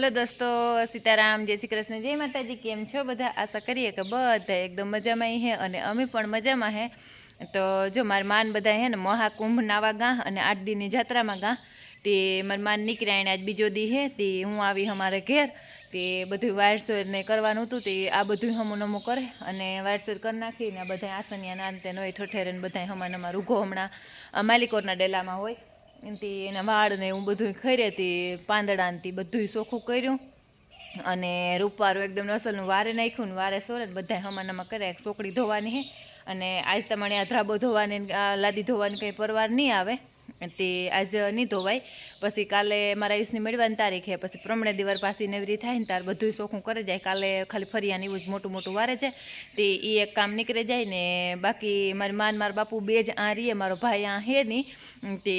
Hello દોસ્તો, સીતારામ, જય શ્રી કૃષ્ણ, જય માતાજી, કેમ છો બધા? આશા કરીએ કે બધા એકદમ મજામાં હે અને અમે પણ મજામાં હે. તો જો મારા માન બધા હે ને મહાકુંભ નાવા ગાં અને આઠ દિનની જાત્રામાં ગા. તે મારા માન નીકળ્યા એને આજ બીજો દી હે, તે હું આવી અમારે ઘેર. તે બધું વારસોર ને કરવાનું હતું, તે આ બધું હમું નમું કરે. અને વારસોર કરી નાખીને બધા આસનિયા નાન તેનો નોય ઠઠેરે બધા હમણાં અમારું ઉઘો હમણાં માલિકોરના ડેલામાં હોય. તે એના વાળ ને એવું બધું ખરેતી પાંદડા ને તે બધું ચોખ્ખું કર્યું. અને રૂપારું એકદમ અસલનું વારે નાખ્યું ને વારે સોરે બધા હમાનામાં કરે સોકડી ધોવાની હે. અને આજ તમારે આ ધ્રાબો ધોવાની લાદી ધોવાની કંઈ પરવાર નહીં આવે. તે આજ નહીં ધોવાય. પછી કાલે મારા આયુષની મેળવાની તારીખે પછી પ્રમણે દિવાર પાસે નેવરી થાય ને તાર બધું ચોખ્ખું કરે જાય. કાલે ખાલી ફરિયાને એવું જ મોટું મોટું વારે છે. તે એ એક કામ નીકળી જાય ને બાકી મારી માન મારા બાપુ બે જ આ રીએ, મારો ભાઈ આ હે નહીં. તે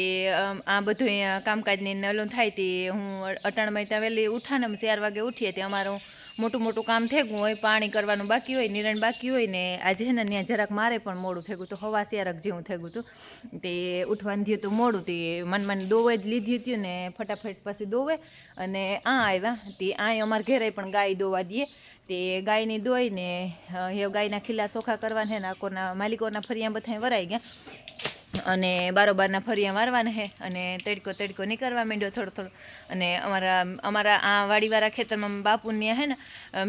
આ બધું કામકાજની નલું થાય તે હું અટાણમાં ત્યાં વહેલી ઉઠાને ચાર વાગે ઉઠીએ, તે અમારું મોટું મોટું કામ થઈ ગયું હોય, પાણી કરવાનું બાકી હોય, નિરણ બાકી હોય ને, આજે ને ત્યાં જરાક મારે પણ મોડું થઈ ગયું હતું હવા ચારક જેવું થઈ ગયું હતું. તે ઉઠવાનું થયું હતું મોડું, તે મન દોવે જ લીધી હતી ને ફટાફટ પછી દોવે અને આ આવ્યા. તે આ અમારા ઘેરે પણ ગાય દોવા દઈએ. તે ગાયની દોઈને હે ગાયના ખીલા ચોખા કરવાના ને આકોના માલિકોના ફરિયા બધા વરાઈ ગયા. અને બારોબારના ફરિયા મારવાના હે અને તડકો તડકો નીકળવા માંડ્યો થોડો થોડો. અને અમારા અમારા આ વાડીવાળા ખેતરમાં બાપુની હે ને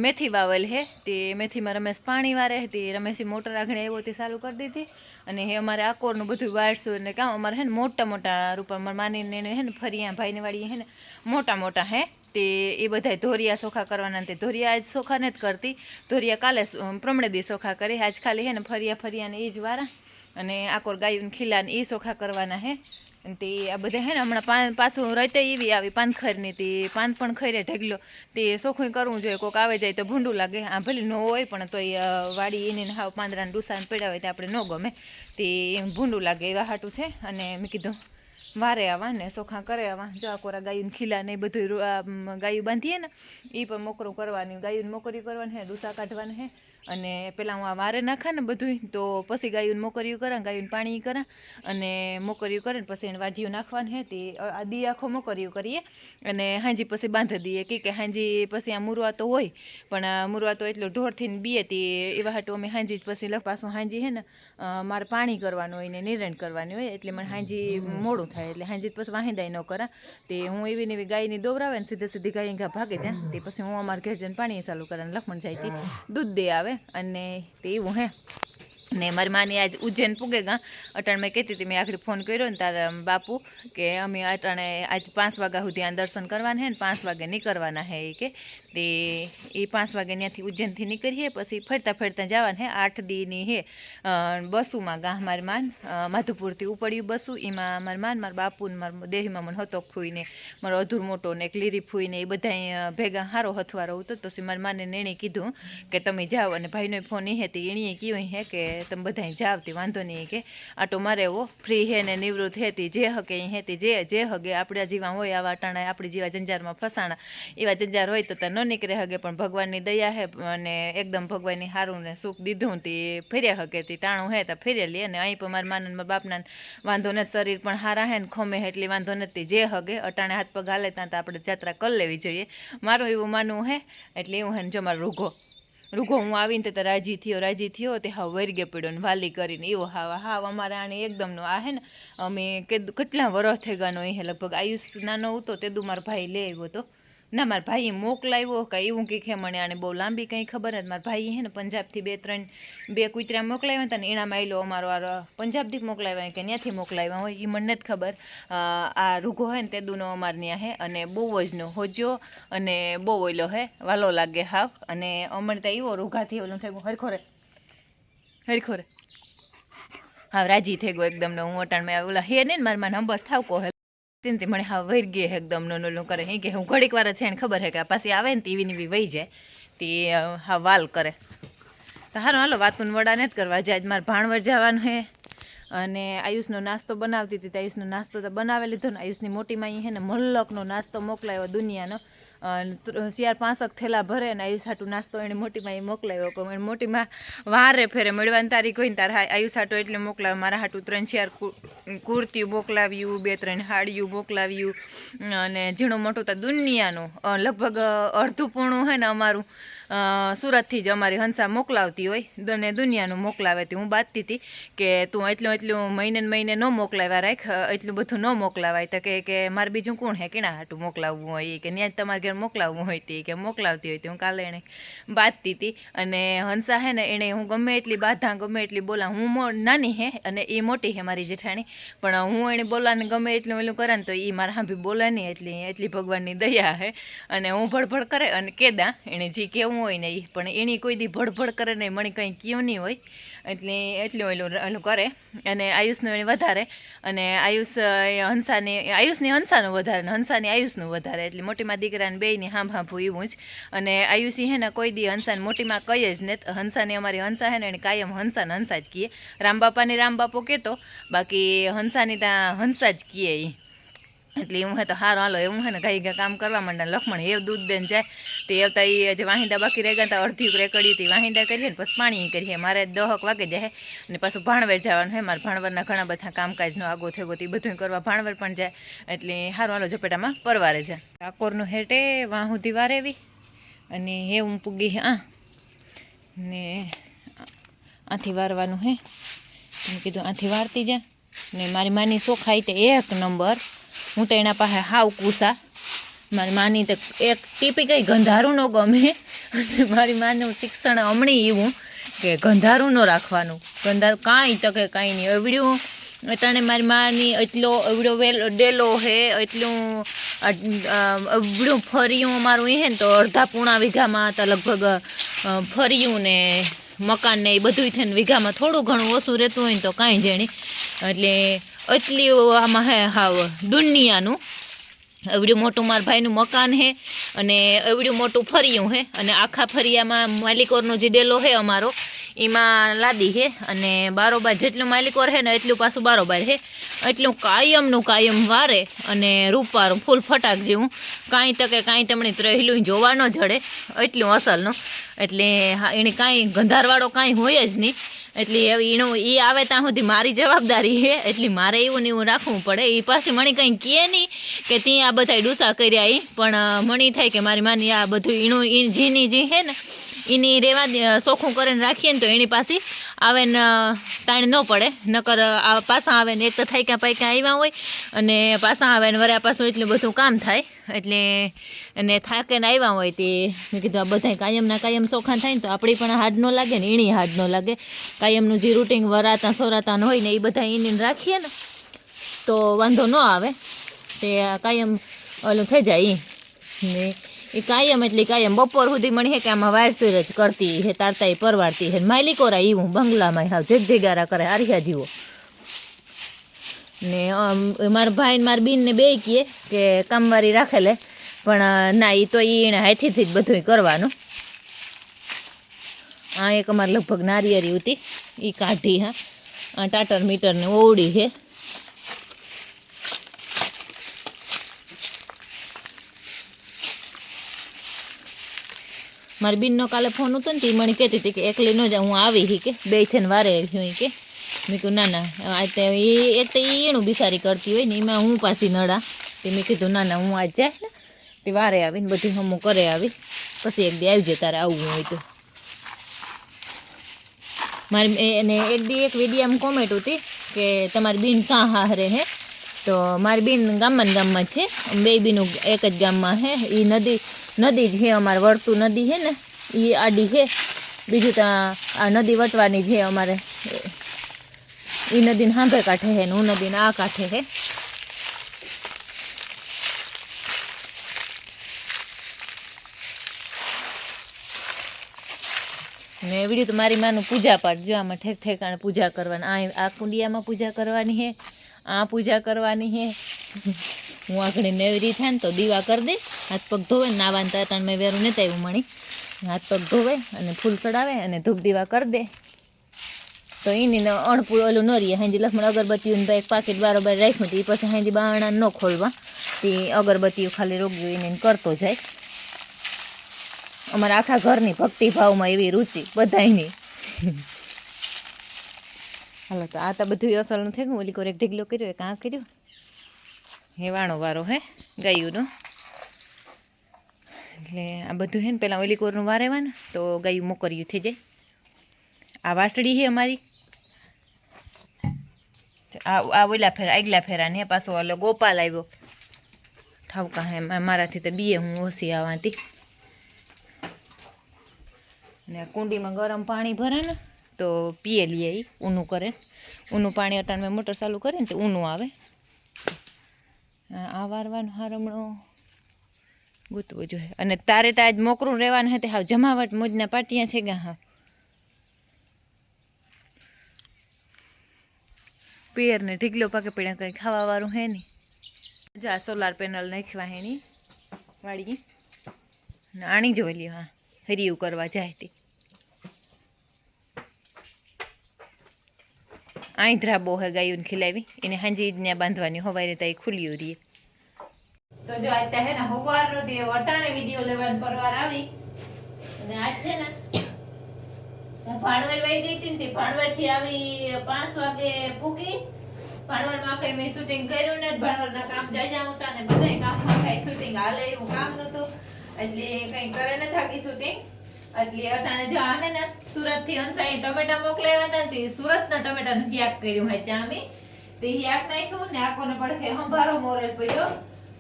મેથી વાવેલ હે. તે મેથીમાં રમેશ પાણી વારે તે રમેશી મોટર આગળ આવ્યો તે ચાલુ કરી દીધી. અને હે અમારે આકોરનું બધું વાળશું ને કામ અમારે હે ને મોટા મોટા રૂપા માનીને એને હે ને ફરિયા ભાઈને વાળી હે ને મોટા મોટા હે. તે એ બધા ધોરિયા સોખા કરવાના તે ધોરિયા આજ સોખા નથી કરતી. ધોરિયા કાલે પ્રમણે દી સોખા કરી. આજ ખાલી હે ને ફરિયા ફરિયા ને એ જ વારા. અને આકોર ગાયું ખીલા ને એ ચોખા કરવાના હે. તે આ બધા હે ને હમણાં પાન પાછું રતે એવી આવી પાનખરની તે પાન પણ ખરે ઢગલો. તે ચોખ્ખું કરવું જોઈએ કોઈક આવે જાય તો ભૂંડું લાગે. આ ભલે ન હોય પણ તોય એ વાડી એને હાવ પાંદરાને ડુસાને પડ્યા હોય તો આપણે ન ગમે. તે ભૂંડું લાગે એવા હાટું છે. અને મેં કીધું, વારે આવા ને સોખા કરે આવા. જો આ કોરા ગાયું ખીલા ને બધું ગાયું બાંધીએ ને એ પણ મોકરું કરવાની, ગાયું મોકરી કરવાની હે, ડૂસા કાઢવાની હે. અને પહેલાં હું આ વારે નાખા ને બધું તો પછી ગાયું મોકર્યું કરા ગાયું પાણી કરા અને મોકર્યું કરે ને પછી એને વાઢિયું નાખવાનું હે તે આ દી આખો મોકર્યું કરીએ અને હાંજી પછી બાંધી દઈએ. કે કે હાંજી પછી આ મુરવા તો હોય પણ આ મુરવા તો એટલો ઢોરથી બીએ તે એવા હાટું અમે હાંજી જ પછી લખ પાછું હાંજી હે ને મારે પાણી કરવાનું હોય ને નિરણ કરવાની હોય એટલે મને હાંજી મોડું થાય એટલે હાંજી જ પછી વાહિંદાય ન કરા. તે હું એવી ને એવી ગાયની દોવરાવે ને સીધે સીધી ગાય ઘા ભાગે જાય તે પછી હું અમારા ઘેર જઈને પાણી ચાલુ કરે લખમણ જાય તે દૂધ દે આવે. અને તે એવું હે. ને મારી માની આજ ઉજ્જૈન પૂગે ગા અટાણે મેં કહેતી હતી, મેં આખરી ફોન કર્યો ને તારા બાપુ કે અમે અટાણે આજ પાંચ વાગ્યા સુધી આ દર્શન કરવાના હે ને પાંચ વાગે નીકળવાના હે એ કે. તે એ પાંચ વાગે ત્યાંથી ઉજ્જૈનથી નીકળીએ, પછી ફરતા ફરતા જવાના હે આઠ દીની હે. બસુમાં ગા મારી માન માધુપુરથી ઉપડ્યું બસું એમાં મારી માન, મારા બાપુને મારો દેહીમાં મને હતો ફૂઈને, મારો અધૂર મોટો ને એક લીરી ફૂઈને એ બધા ભેગા હારો હથવારો હતો પછી મારી માને એણે કીધું કે તમે જાઓ, અને ભાઈનો ફોન એ હે તે એણીએ કહ્યું હે કે તમે બધાય જાવ તે, વાંધો નહીં કે. આટો મારે એવો ફ્રી હે ને નિવૃત્ત હેતી જે હકે એ હેતી જે જે હગે આપણા જીવા હોય આવા અટાણા આપણી જેવા જંજારમાં ફસાણા, એવા જંજાર હોય તો ત્યાં ન નીકળે હગે, પણ ભગવાનની દયા હે અને એકદમ ભગવાનની હારું ને સુખ દીધું તે, ફેર્યા હકે તે, ટાણું હે તો, ફેર્યા લે. અને અહીં પણ મારા માનન બાપના વાંધો નથી, શરીર પણ હારા હે ને ખમે હે એટલી વાંધો નથી જે હગે, અટાણે હાથ પગ હાલે ત્યાં તો આપણે જાત્રા કરી લેવી જોઈએ. મારું એવું માનવું હે, એટલે એવું હે ને જો મારો રૂઘો. રૂગો, હું આવીને તો રાજી થયો રાજી થયો, તે હા વર્ગે પડ્યો ને વાલી કરીને એવો હાવ હાવ અમારે આને એકદમનો આ હે ને, અમે કેટલા વરસ થઈ ગયાનો એ લગભગ આયુષ નાનો હતો, તે દુ મારો ભાઈ લઈ આવ્યો હતો ના, મારા ભાઈએ મોકલાવ્યો કે એવું કંઈક હે મને, આને બહુ લાંબી કંઈ ખબર નથી. મારા ભાઈ હે ને પંજાબથી બે ત્રણ, બે કૂતરા મોકલાવ્યા હતા ને એનામાં આવેલો અમારો આ પંજાબથી મોકલાવ્યા કે ત્યાંથી મોકલાવ્યા હોય એ મને નથી ખબર. આ રૂગો હોય ને તે દૂનો અમાર ત્યાં હે, અને બહુ જ નો હોજો અને બહુ ઓલો હે, વાલો લાગે હાવ. અને અમને ત્યાં એવો રૂઘાથી ઓલું થઈ ગયું હરખોરે હરખોરે હા રાજી થઈ ગયો એકદમ ને હું અટાણમાં, ઓલા હે ને મારા મને થાવકો ઠાવકો હે તેથી મને હા વૈર ગયે એકદમ નો નોલું કરે, હે કે હું. ઘડીક વાર છે ને ખબર હે કે પાછી આવે ને ટીવી ની બી વહી જાય. તે હા, વાલ કરે. તો હાલો હાલો વાતું વડા જ કરવા. જાય આજ મારે ભાણવર જવાનું હે. અને આયુષનો નાસ્તો બનાવતી હતી. તો આયુષનો નાસ્તો તો બનાવી લીધો ને આયુષની મોટી માઈ હે ને મલ્લકનો નાસ્તો મોકલાયો દુનિયાનો. શિયાર પાંસક થેલા ભરે ને આયુ હાટું નાસ્તો એને મોટીમાં એ મોકલાવ્યો પણ એને મોટીમાં વારે ફેરે મળવાની તારીખ હોય ને તારે હા, આયુષ હાટું એટલે મોકલાવ્યો મારા હાટું ત્રણ ચાર કુ- કુર્તીઓ મોકલાવ્યું બે ત્રણ હાડિયું મોકલાવ્યું અને ઝીણું મોટું તો દુનિયાનું લગભગ અડધું પૂણું હે ને અમારું. સુરતથી જ અમારી હંસા મોકલાવતી હોય. અને દુનિયાનું મોકલાવે હતી હું બાંધતી હતી કે તું એટલું એટલું મહિને મહિને ન મોકલાવ્યા રાખ એટલું બધું ન મોકલાવાય. તો કે મારે બીજું કોણ હે? કેના હાટું મોકલાવવું હોય કે ત્યાં જ તમારે ઘેર મોકલાવવું હોય તે? કે મોકલાવતી હોય તે? હું કાલે એને બાંધતી હતી. અને હંસા હે ને એણે હું ગમે એટલી બાધા ગમે એટલી બોલા. હું નાની હે અને એ મોટી હે મારી જેઠાણી. પણ હું એને બોલાને ગમે એટલું ઓલું કરે ને તો એ મારા હાંભી બોલે નહીં એટલી એટલી ભગવાનની દયા હે. અને હું ભડભડ કરે અને કેદા. એણે જે કેવું હોય ને એ પણ એની કોઈ દી ભડભડ કરે નહીં મને કંઈ કયું નહીં હોય. એટલે એટલું એલું એલું કરે. અને આયુષનું એને વધારે. અને આયુષ હંસાની હંસાને આયુષની હંસાનું વધારે હંસાની આયુષનું વધારે. એટલે મોટીમાં દીકરાને બેયની હાંભ હાંભું એવું જ. અને આયુષી હે ને કોઈ દી હંસાને મોટીમાં કહીએ જ ને હંસાની અમારી હંસા હે ને એને કાયમ હંસા ને હંસા જ કહીએ રામબાપાની રામબાપો કહેતો બાકી હંસાની ત્યાં હંસા જ કહીએ એ એટલે હું હે તો સારું હાલો એવું હે ને ગા કામ કરવા માંડે. લખમણ એ દૂધ દેન જાય. તે આવતા એ જે વાહિંદા બાકી રહી ગયા તા અડધી રેકડી હતી. વાહિંદા કરીએ ને પછી પાણી કરીએ. મારે દહક વાગે જાય અને પાછું ભાણવેર જવાનું હે. મારે ભાણવરના ઘણા બધા કામકાજનો આગો થયો તે બધું કરવા ભાણવર પણ જાય. એટલે સારું હાલો, ઝપેટામાં પરવારે જાય ડાકોરનું હેટે વાહું સુધી વારેવી અને હે હું પૂગી આ ને આથી વારવાનું હે. મેં કીધું આથી વારતી જા. ને મારી માની ચોખાઈ તે એક નંબર. હું તો એના પાસે હાવ કુસા. મારી માની તો એક ટીપી કંઈ ગંધારું ન ગમે. અને મારી માનું શિક્ષણ હમણાં એવું કે ગંધારું ન રાખવાનું. ગંધારું કાંઈ તકે કાંઈ નહીં. એવડ્યું તને મારી માની એટલો એવડો વેલો, ડેલો હે, એટલું અવડું ફર્યું અમારું એ ને તો અડધા પૂણા વીઘામાં તો લગભગ ફર્યું ને મકાન ને એ બધું થઈને વીઘામાં થોડું ઘણું ઓછું રહેતું હોય ને તો કાંઈ જાણી એટલે એટલી આમાં હે હાવ દુનિયાનું. એવડું મોટું મારા ભાઈનું મકાન હે અને એવડું મોટું ફરિયું હે. અને આખા ફરિયામાં માલિકોરનો જે ડેલો હે અમારો એમાં લાદી હે અને બારોબાર જેટલું માલિકોર રહે ને એટલું પાછું બારોબાર હે એટલું કાયમનું કાયમ વારે અને રૂપારું ફૂલ ફટાક જેવું. કાંઈ તકે કાંઈ તેમણે રહેલું જોવા ન જડે. એટલું અસલનું. એટલે એને કાંઈ ગંધારવાળો કાંઈ હોય જ નહીં. એટલે એનું એ આવે ત્યાં સુધી મારી જવાબદારી છે. એટલે મારે એવું ને એવું રાખવું પડે. એ પાછી મને કંઈ કહે નહીં કે ત્યાં આ બધા ડૂસા કર્યા એ પણ મણી થાય કે મારી માની આ બધું એનું જેની જે છે ને એની દે- ચોખ્ખું કરીને રાખીએ ને તો એની પાસે આવે ને તાણ ન પડે. નકર આ પાછા આવે ને એક તો થાય ક્યાં પૈકા આવ્યા હોય અને પાછા આવે ને વરે પાછું એટલું બધું કામ થાય. એટલે, અને થાકે ને આવ્યા હોય તે મેં કીધું આ બધા કાયમના કાયમ ચોખા થાય ને તો આપણી પણ હાડ ન લાગે ને એની હાડ ન લાગે. કાયમનું જે રૂટિંગ વરાતા સોરાતા હોય ને એ બધા એને રાખીએ ને તો વાંધો ન આવે. તે કાયમ ઓલું થઈ જાય ને એ કાયમ એટલે કાયમ બપોર સુધી મને કે આમાં વારસુર જ કરતી હે તારતા એ પરવારતી હે. માલિકોરા એવું બંગલામાં હાવ જે જેગારા કરે હારિયા જીવો. ને મારા ભાઈ ને મારા બીન ને બે કહે કે કામવારી રાખેલે, પણ ના એ તો એને હાથીથી જ બધું કરવાનું. આ એક અમારે લગભગ નારિયેરી હતી એ કાઢી, હા. આ ટાટર મીટરને ઓવડી છે મારી બેનનો કાલે ફોન હતો ને તે મને કહેતી હતી કે એકલી ન જાઉં, હું આવી હી કે. બે થઈને વારે આવી હું કે. મેં કીધું, ના ના, આ તે એ એક તો એનું બિસારી કરતી હોય ને, એમાં હું પાછી નડા. તે મેં કીધું, ના ના, હું આજ જાય ને, તે વારે આવીને બધી હમું કરે આવી, પછી એક દી જાય, તારે આવવું હોય તો. મારી એને એક દી એક વિડીયામાં કોમેન્ટ હતી કે તમારી બેન કાં હારે હે? તો મારી બેન ગામમાં ગામમાં છે, બે બીનું એક જ ગામમાં હે એ નદી નદી જ છે અમારે વળતું નદી છે ને એ આડી છે. બીજું ત્યાં આ નદી વટવાની છે અમારે એ નદીને હાંભે કાંઠે છે ને, હું નદીને આ કાંઠે છે. ને એવડી તો મારી માનું પૂજા પાઠ, જો આમાં ઠેક ઠેકાણે પૂજા કરવાની, આ આ કુંડિયામાં પૂજા કરવાની છે, આ પૂજા કરવાની છે. હું આગળ નેવરી થાય ને તો દીવા કરી દે હાથ પગ ધોવે ને નાવાને તો ત્રણ મેં વેરું નહીં આવ્યું મણી. હાથ પગ ધોવે અને ફૂલ ચડાવે અને ધૂપ દીવા કરી દે. તો એની અણપૂ ઓલું ન રહીએ હાંજી લખમણ અગરબત્તીઓનું તો એક પાકીટ બારોબાર રાખ્યું હતું એ પછી હાંજી બાણા ન ખોલવા. તે અગરબત્તીઓ ખાલી રોગ્યું એને કરતો જાય. અમારા આખા ઘરની ભક્તિભાવમાં એવી રુચિ બધાયની. હાલો, તો આ તો બધું અસલનું થઈ ગયું. ઓલી એક ઢીગલો કર્યો, એક આ કર્યો. હેવાણો વારો હે ગાયુંનો એટલે આ બધું હે ને પહેલાં ઓલી કોરનું વારેવા ને તો ગાયું મોકર્યું થઈ જાય. આ વાસળી છે અમારી. આ આ ઓલા ફેરા, આગલા ફેરા ને પાછો ઓલો ગોપાલ આવ્યો. ઠાવકા હે મારાથી તો બીએ હું ઓછી આવવાથી ને કુંડીમાં ગરમ પાણી ભરે ને તો પીએ લઈએ એ ઊનું કરે. ઊનું પાણી અટાણમાં મોટર ચાલુ કરે ને તો ઊનું આવે. આ વારવાનો હારમણો. ગોતવો જોઈએ. અને તારે તો આજ મોકરું રહેવાનું હતું હાવ જમાવટ મોજના પાટિયા છે ગયા હા. પિયરને ઢીકલો પાકે પીણા કંઈ ખાવાવાળું હે નહીં. જો આ સોલાર પેનલ નાખવા હેની વાળી ને આણી જોઈ લ્યો, હા. હરિયું કરવા જાય તે. આંધ્રા ધ્રાબો હે ગાયું ખીલાવી. એને હાંજી ત્યાં બાંધવાની હવારે એ ખુલ્યું રહીએ તો જો આજ હે ને હવારનો તે વટાણે વિડિયો લેવાનો પરવાર આવી. અને આજ છે ને ભાણવર વહી ગઈ હતી ને ભાણવરથી આવી પાંચ વાગે પૂકી ભાણવરમાં કઈ મેં શૂટિંગ કર્યું ને ભાણવરના કામ જાજા હતા ને બધાય કામમાં કઈ શૂટિંગ હાલે એવું કામ નતું એટલે કઈ કરે ન થાકી શૂટિંગ એટલે અટાણે જો હે ને સુરતથી અંસાઈ ટમેટા મોકલાવ્યા હતા ને સુરત ના ટમેટા નું ક્યાંક કર્યું હોય ત્યાં અમે. તે યાક નાખ્યું ને આકોને પડખે હંભારો મોરેલ પડ્યો.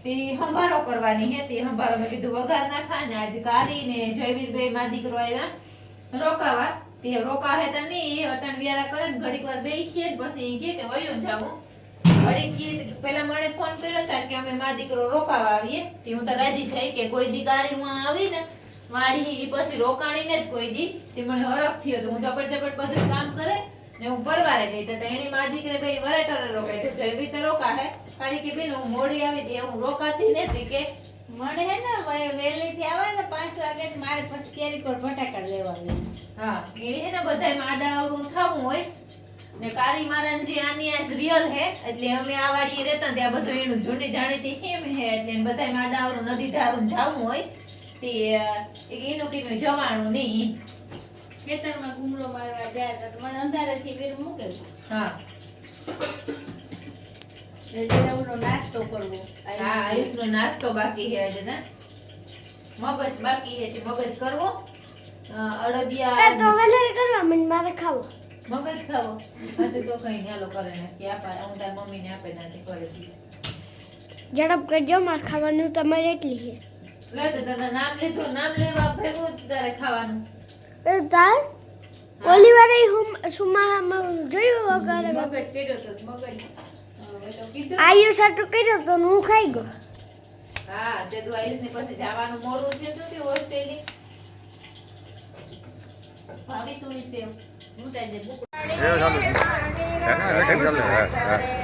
તે હંભારો કરવાની હે હંભારો મેં કીધું, વઘાર નાખા ને આજ કારી ને જયવીર બે દીકરો આવ્યા. રોકાવા. તે રોકા હે તા નહીં અટણ વિયારા કરે ને ઘડીક વાર બેસીએ ને પછી કહે કે, વયો જાવું ઘડીક ઈ પેલા મને ફોન કર્યો તાર કે અમે માં દીકરો રોકાવા આવીએ. તે હું તો રાજી થઈ કે કોઈ દી કારી માં આવી ને વાળી ઈ પછી રોકાણી ને જ કોઈ દી. તે મને હરખ થયો તો હું ઝપટ ઝપટ બધું કામ કરે ને હું પરવારે ગઈ તો એની માં દીકરે બે વરેટરે રોકાય તો જયવીર તો રોકા હે ખાલી કે બેન હું મોડી આવી હતી હું રોકાતી નથી કે? મને હે ને વેલી થી આવે ને પાંચ વાગે જ મારે પછી કેરી કોર બટાકા લેવાનું. હા એ હે ને બધાય માડા અવરું થવું હોય. ને કારી મારાન જે આની આજ રિયલ હે એટલે અમે આ વાડીએ રહેતા ત્યાં બધું એનું જૂની જાણીતી કેમ હે એટલે બધાય માડા અવરું નદી ધારું જાવું હોય. તે એનું કીધું જવાનું નહીં. ખેતરમાં ગુમરો મારવા જાય તો મને અંધારેથી વેર મૂકે. હા. એટલે નાસ્તો કરવો હા આયુષનો નાસ્તો બાકી છે હજુ મગજ બાકી છે તે મગજ કરવો. અ, અડદિયા વધારે કરવા મને મારે ખાવો. મગજ ખાવો. હજુ તો કઈ ન્યાલો કરે નથી આપા હું તાર મમ્મીને આપે ત્યાંથી કરે ઝડપ કરજો મારે ખાવાનું તમારે એટલી છે. લે તો તારા નામ લીધું નામ લેવા ભેગું તારે ખાવાનું. તાર ઓલી વારે હું સુમામાં જોયું વગર મગજ ચડ્યો તો મગજ. તો કીધું કર્યો તો હું ખાઈ ગયો. હા તે તું આયુષની પાસે જવાનું મોડું થયું હતું કે હોસ્ટેલી ભાભી થોડી સેવ. હું તાજે બુક ચાલુ. છે એના રેકન ચાલે? હા હા.